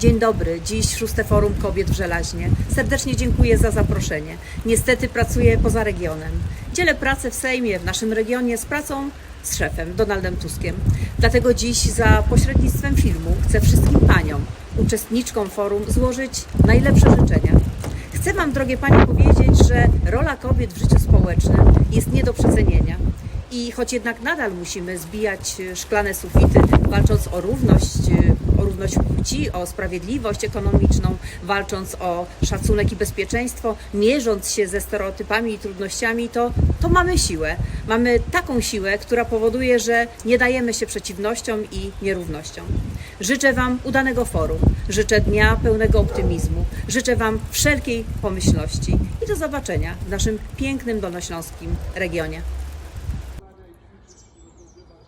Dzień dobry, dziś szóste Forum Kobiet w Żelaźnie. Serdecznie dziękuję za zaproszenie. Niestety pracuję poza regionem. Dzielę pracę w Sejmie w naszym regionie z pracą z szefem Donaldem Tuskiem. Dlatego dziś za pośrednictwem filmu chcę wszystkim paniom, uczestniczkom forum złożyć najlepsze życzenia. Chcę Wam, drogie Panie, powiedzieć, że rola kobiet w życiu społecznym jest nie do przecenienia. I choć jednak nadal musimy zbijać szklane sufity, walcząc o równość, płci, o sprawiedliwość ekonomiczną, walcząc o szacunek i bezpieczeństwo, mierząc się ze stereotypami i trudnościami, to, to mamy siłę. Mamy taką siłę, która powoduje, że nie dajemy się przeciwnościom i nierównościom. Życzę Wam udanego forum, życzę dnia pełnego optymizmu, życzę Wam wszelkiej pomyślności i do zobaczenia w naszym pięknym dolnośląskim regionie.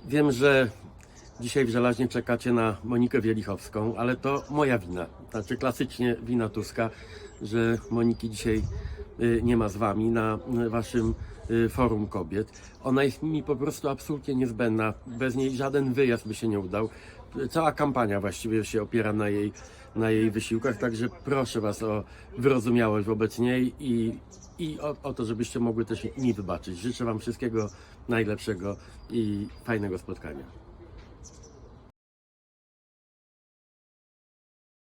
Wiem, że dzisiaj w Żelaźnie czekacie na Monikę Wielichowską, ale to moja wina. Znaczy klasycznie wina Tuska, że Moniki dzisiaj y, nie ma z wami na y, waszym y, forum kobiet. Ona jest mi po prostu absolutnie niezbędna. Bez niej żaden wyjazd by się nie udał. Cała kampania właściwie się opiera na jej, na jej wysiłkach, także proszę was o wyrozumiałość wobec niej i, i o, o to, żebyście mogły też mi wybaczyć. Życzę wam wszystkiego najlepszego i fajnego spotkania.